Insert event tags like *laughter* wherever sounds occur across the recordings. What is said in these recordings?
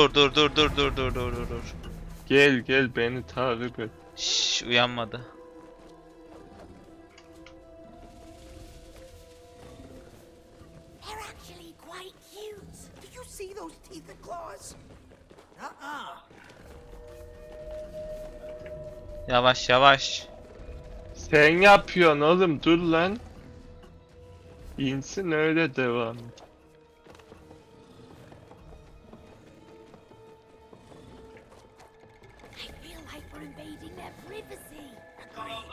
Dur dur dur dur dur dur dur dur dur. Gel gel beni takip et. Şşş uyanmadı. They're actually quite cute. Did you see those teeth and claws? Uh-uh. Yavaş yavaş. Sen yapıyorsun oğlum dur lan. İnsin öyle devam. et. Like we're invading their privacy. Agreed.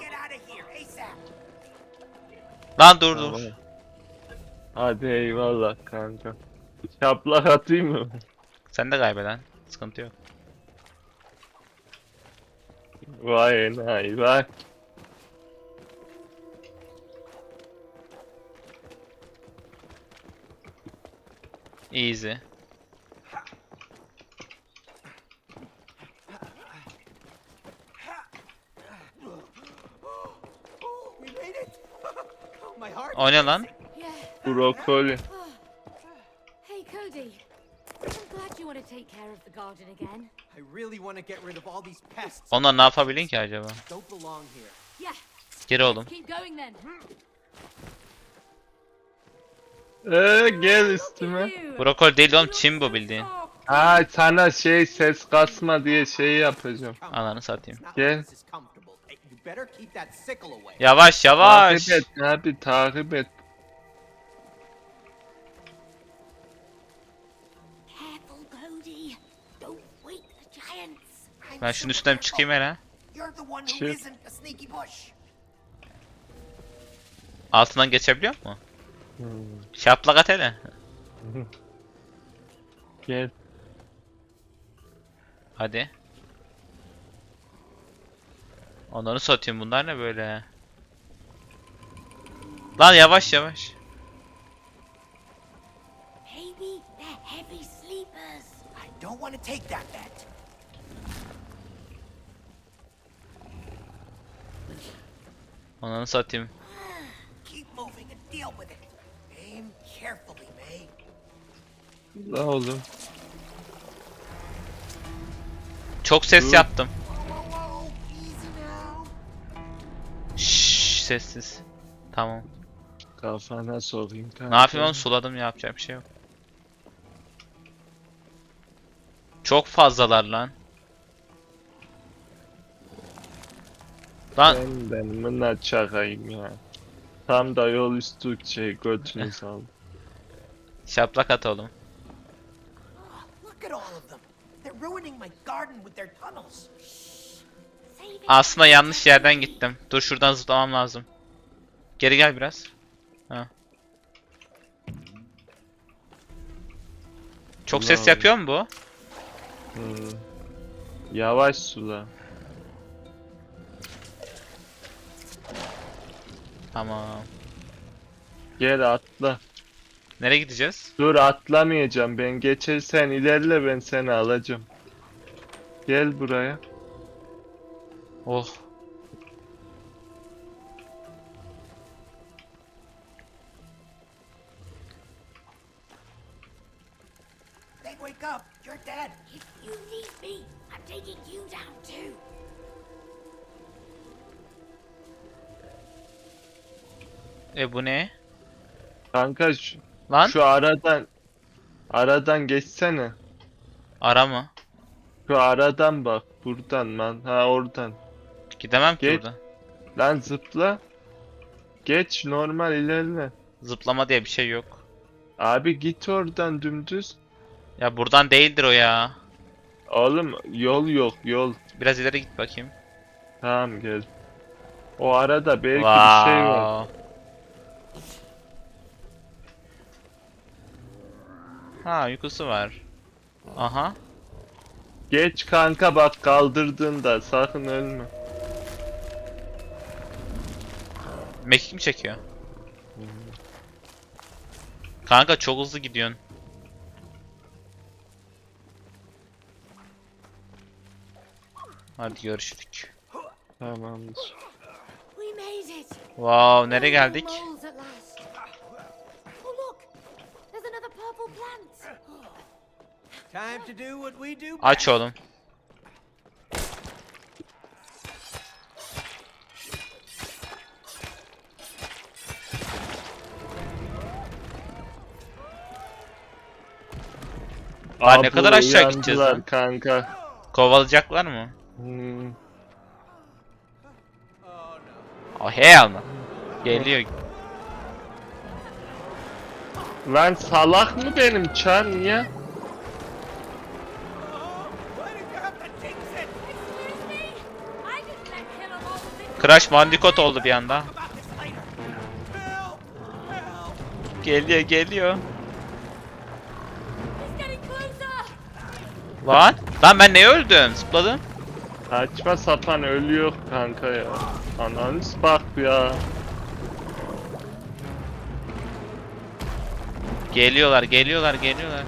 Get out of here, ASAP. Lan dur dur. Tamam. Hadi eyvallah kanka. Şaplak atayım mı? Sen de kaybeden. Sıkıntı yok. Vay enayi vay. Easy. We made it. oh, my heart. O ne lan? Brokoli. Hey, Cody. I'm glad you want to take care of the garden again. I really want to get rid of all these pests. Onlar ne yapabilin ki acaba? Don't belong here. Yeah. Geri oğlum. Keep going then. Ee, gel üstüme. Brokoli değil oğlum çim bu so bildiğin. Ha sana şey ses kasma diye şey yapacağım. Come on. Ananı satayım. Gel. Better keep that sickle away. Yavaş yavaş. Takip et abi takip et. Careful, Cody. Don't wake the giants. I'm Ben şunun üstünden bir çıkayım hele. You're the one who Çık. isn't a sneaky bush. Altından geçebiliyor mu? Hmm, Şaplak at hele. Gel. Hadi. Onları satayım bunlar ne böyle? Lan yavaş yavaş. Maybe they're heavy sleepers. I don't want to take that bet. Onları satayım. Keep moving and deal with it. Aim carefully, May. La oğlum. Çok ses Dur. yaptım. Sessiz. Tamam. Kafana sokayım kanka. Ne yapayım oğlum suladım yapacak bir şey yok. Çok fazlalar lan. Lan Ben ben mına çakayım ya. Tam da yol üstü şey götünü *laughs* sal. şaplak at oğlum. Look at all of them. They're ruining my garden with their tunnels. Aslında yanlış yerden gittim. Dur şuradan zıplamam lazım. Geri gel biraz. Ha. Çok ses yapıyor mu bu? Hmm. Yavaş sula. Tamam. Gel atla. Nereye gideceğiz? Dur atlamayacağım ben geçersen ilerle ben seni alacağım. Gel buraya. Oh. They wake up. You're dead. If you leave me, I'm taking you down too. E bu ne? Kanka şu, Lan şu aradan aradan geçsene. ara mı? Şu aradan bak buradan lan ha oradan. Gidemem ki Geç. buradan. Lan zıpla. Geç normal ilerle. Zıplama diye bir şey yok. Abi git oradan dümdüz. Ya buradan değildir o ya. Oğlum yol yok yol. Biraz ileri git bakayım. Tamam gel. O arada belki bir şey var. Wow. Ha uykusu var. Aha. Geç kanka bak kaldırdığında sakın ölme. Mekik mi çekiyor? Kanka çok hızlı gidiyorsun. Hadi görüşürük. Tamamdır. We made it. Wow nereye geldik? Moles at last. Oh look, there's another purple plant. Time to do what we do Aç oğlum. Lan ne kadar aşağı gideceğiz uyandılar lan? kanka. Kovalayacaklar mı? Hmm. Oh hell no. Geliyor. Lan salak mı benim along this. Crash Bandicoot oldu bir anda. Help! Geliyor geliyor. Lan. Lan ben neye öldüm? Zıpladım. Saçma sapan ölüyor kanka ya. Ananız bak ya. Geliyorlar geliyorlar geliyorlar.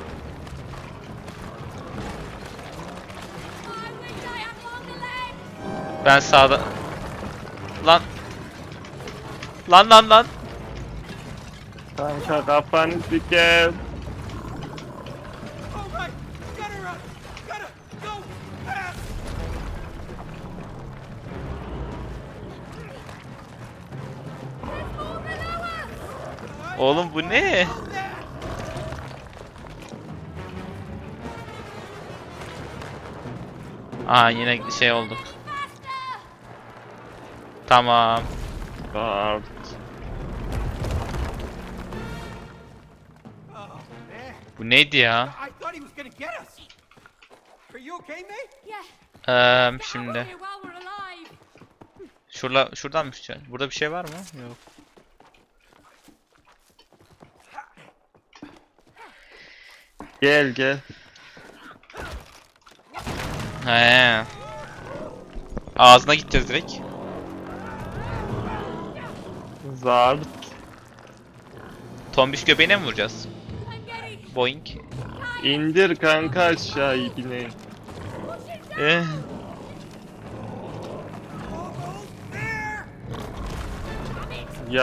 Ben sağda... Lan. Lan lan lan. Kanka kafanı siker. Oğlum bu ne? Aa yine şey olduk. Tamam. Man! Bu neydi ya? Out şimdi. Şurla şuradan mı çıkacağız? Burada bir şey var mı? Yok. Gel gel. He. Ağzına gideceğiz direkt. Zart. Tombiş göbeğine mi vuracağız? Boing. İndir kanka aşağı ibneyi. Eh.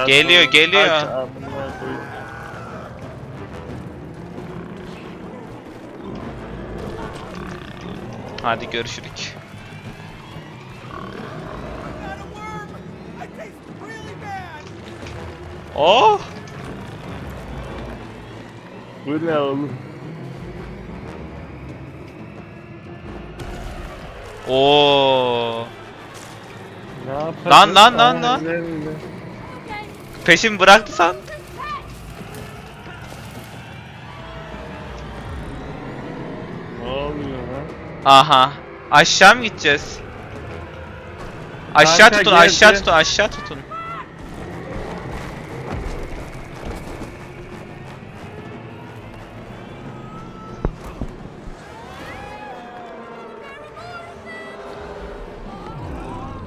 Geliyor, geliyor. amına Hadi görüşürük. Oh! Bu ne oğlum? Oo! Ne? Lan, lan, lan, lan. Peşimi bıraktı san. Aha. Aşağı mı gideceğiz? Aşağı Kanka, tutun, aşağı tutun, aşağı tutun.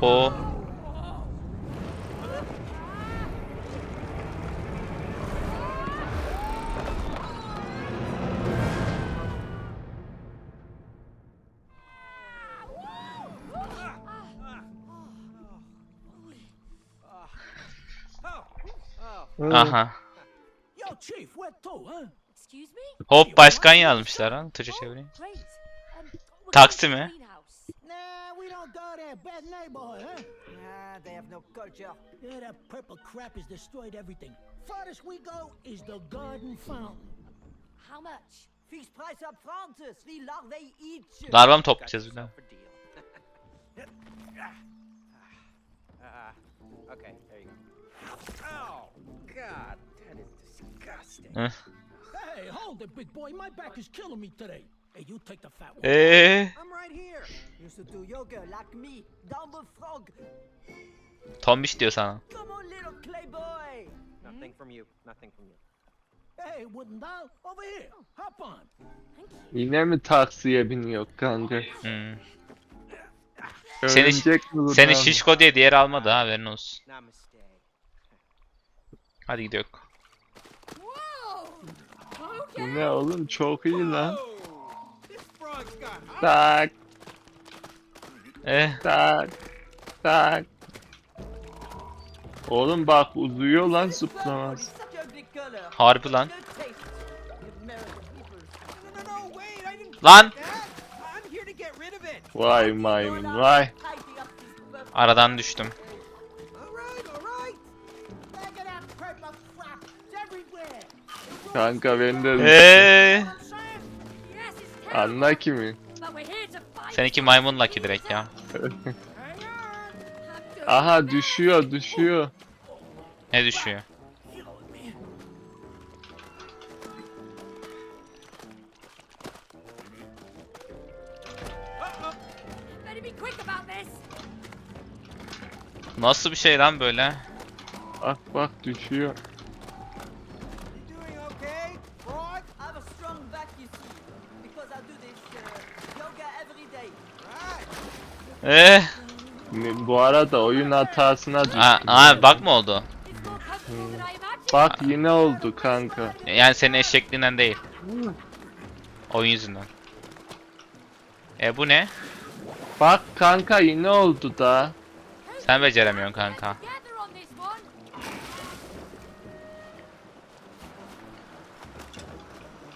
O. How much? Fixed price up front, three larvae each. Larva mı toplayacağız bir de? Yourself a deal. uh, *laughs* okay, there you go. Oh, God, that is disgusting. Hı. Hey, hold it, big boy. My back is killing me today. Hey, you take the fat one. Eee? I'm right here. Used to do yoga like me, dumb frog. Tombiş diyor sana. Come on, little clay boy. Nothing from you. Nothing from you. Hey, wooden doll, over here. Hop on. Thank you. Yine mi taksiye biniyor kanka? Hmm. Seni- Örümcek mi bu Seni şişko diye diğeri almadı ha haberin olsun. Hadi gidiyoruz. Bu ne oğlum çok iyi lan. Tak Eh. tak tak. Oğlum bak uzuyor lan zıplamaz. Harbi lan. Lan! Vay maymun vay. Aradan düştüm. Kanka ben de Eee. Anla kimi. Seninki maymun lucky direkt ya. *laughs* Aha düşüyor düşüyor. Ne düşüyor? Nasıl bir şey lan böyle? Bak bak düşüyor. You doing okay, Frog? I have a strong back, you see, because I do this uh, yoga every day. Right. Eee. Ne- Bu arada oyun hatasına düştüm. Aa, aa bak mı oldu? İmagined. Bak yine oldu kanka. Yani senin eşekliğinden değil. Oyun yüzünden. E bu ne? Bak kanka yine oldu da. Sen beceremiyorsun kanka. One.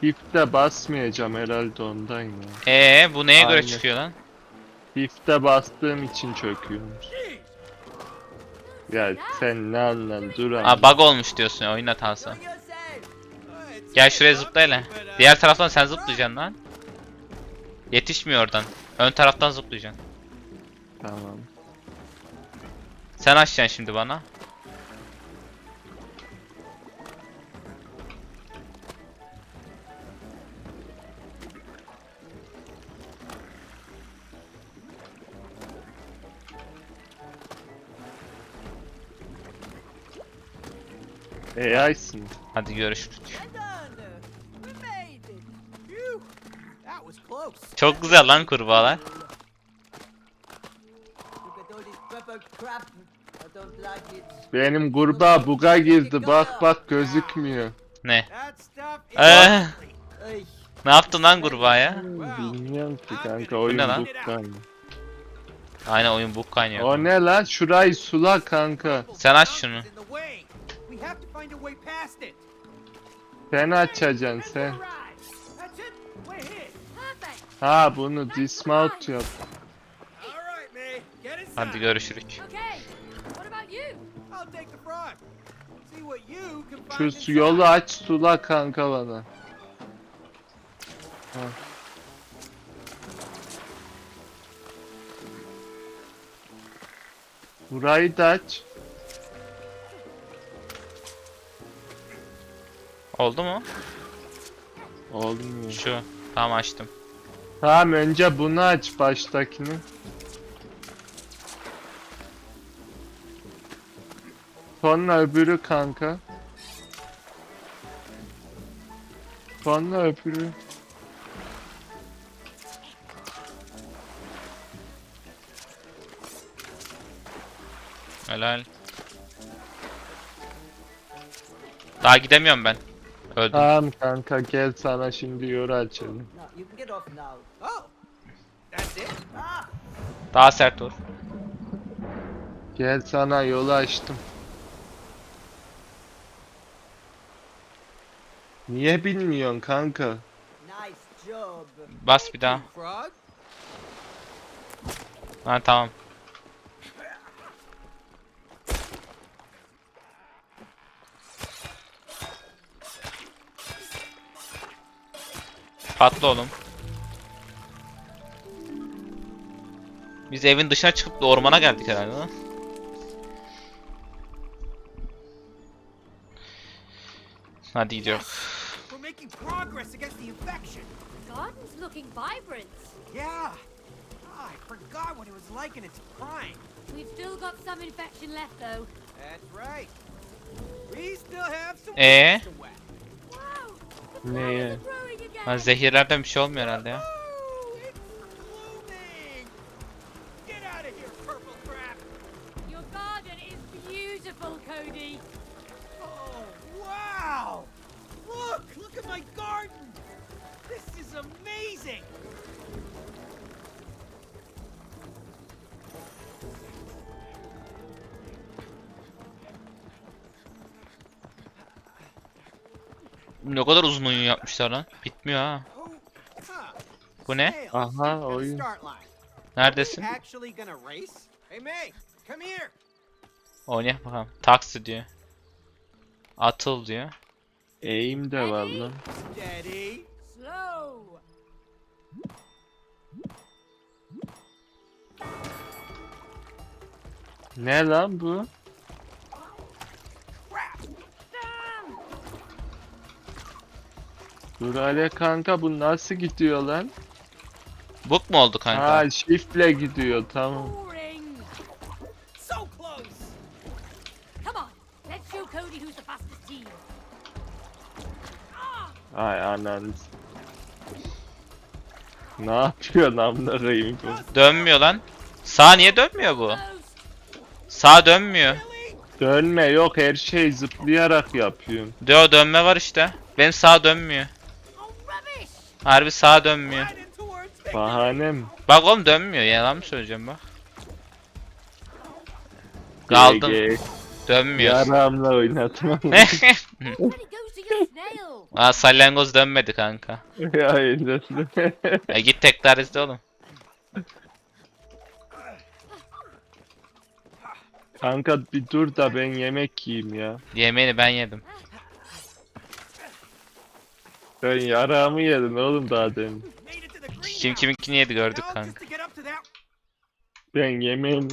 Hift'e basmayacağım herhalde ondan ya. Ee bu neye göre Aynen. çıkıyor lan? Hift'e bastığım için çöküyormuş. Ya sen ne anladın dur Aa ama. bug olmuş diyorsun oyun hatası. Gel şuraya zıpla hele. Diğer taraftan sen zıplayacaksın lan. Yetişmiyor oradan. Ön taraftan zıplayacaksın. Tamam. Sen açacaksın şimdi bana. AI'sın. Hadi görüşürüz. Çok güzel lan kurbağalar. Benim kurbağa buga girdi bak bak gözükmüyor. Ne? Ugly. Ay, Ne yaptın lan kurbağaya? Bilmiyorum ki kanka oyun ne lan? bug'dan. Aynen oyun bug kaynıyor. O ne lan şurayı sula kanka. Sen aç şunu. Have to find a way past it. Sen açacaksın sen. Right. That's it. We're here. Perfect. Ha bunu dismount yap. All right, May. Get inside. Hadi görüşürüz. Okay. What about you? I'll take the frog. See what you can Şu su- inside. yolu aç sula kanka bana. Ha. Burayı da aç. Oldu mu? Olmuyor. Şu. Tamam açtım. Tamam önce bunu aç baştakini. Sonra öbürü kanka. Sonra öbürü. Helal. Daha gidemiyorum ben. Öldüm. Tamam kanka gel sana şimdi yolu açalım. Daha sert ol. Gel sana yolu açtım. Niye bilmiyorsun kanka? Bas bir daha. Ha tamam. Patla oğlum. Biz evin dışına çıkıp da ormana geldik herhalde lan. Hadi gidiyoruz. We're making progress against the infection. The garden's looking vibrant. Yeah. Ah, I forgot what it was like in its prime. We've still got some infection left, though. That's right. We still have some Eh? weeds to wet. Wow! The Ne flowers ya? are growing again. Ha, zehirlerden bir şey olmuyor herhalde ya. Oh, it's blooming. Get out of here, purple crap. Your garden is beautiful, Cody. Oh, wow. Look, look at my garden. This is amazing. Ne kadar uzun oyun yapmışlar lan. Bitmiyor ha. Bu ne? Aha oyun. Neredesin? Oynayalım bakalım. Taksi diyor. Atıl diyor. Eğim de var lan. Ne lan bu? Dur hele kanka bu nasıl gidiyor lan? Buk mu oldu kanka? Ha shiftle gidiyor tamam. Boring. So close. Come on. Let's show Cody who's the fastest team. Ay ananız. Ne yapıyor amına koyayım bu? Dönmüyor lan. Sağ niye dönmüyor bu? Sağ dönmüyor. Dönme yok her şey zıplayarak yapıyorum. Diyor dönme var işte. Benim sağ dönmüyor. Harbi sağ dönmüyor. Bahanem. Bak oğlum dönmüyor. Yalan mı söyleyeceğim bak. Kaldım. Dönmüyor. Yaramla oynatma. *laughs* Aa salyangoz dönmedi kanka. ya eğlendi. E git tekrar izle oğlum. Kanka bir dur da ben yemek yiyeyim ya. Yemeğini ben yedim. Ben yaramı yedim oğlum daha demin. Kim kiminkini yedi gördük kanka. Ben yemeğimi